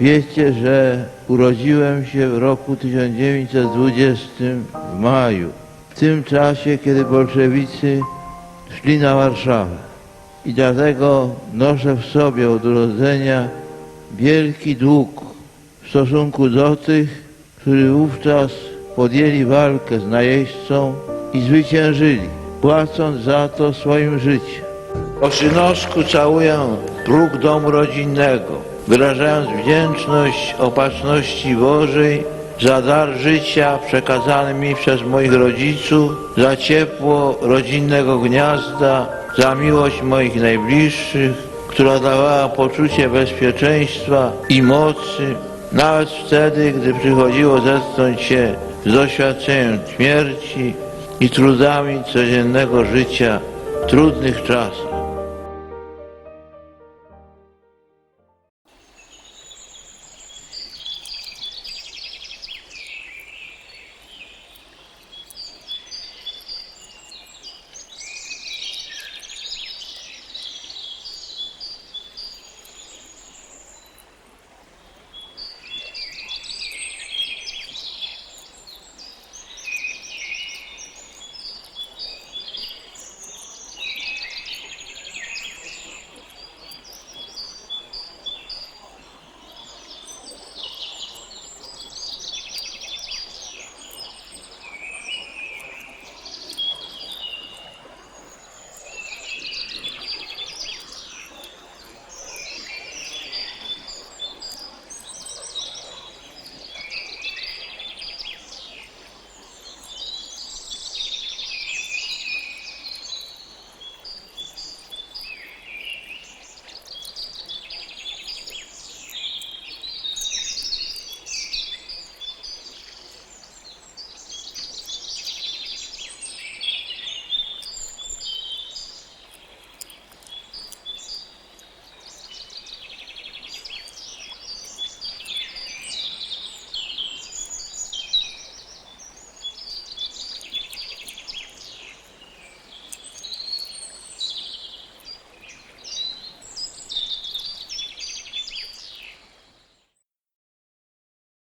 Wiecie, że urodziłem się w roku 1920 w maju, w tym czasie, kiedy bolszewicy szli na Warszawę. I dlatego noszę w sobie od urodzenia wielki dług w stosunku do tych, którzy wówczas podjęli walkę z najeźdźcą i zwyciężyli, płacąc za to swoim życiem. Po synosku całuję próg domu rodzinnego, wyrażając wdzięczność opatrzności Bożej za dar życia przekazany mi przez moich rodziców, za ciepło rodzinnego gniazda, za miłość moich najbliższych, która dawała poczucie bezpieczeństwa i mocy, nawet wtedy, gdy przychodziło zetknąć się z doświadczeniem śmierci i trudami codziennego życia trudnych czasach.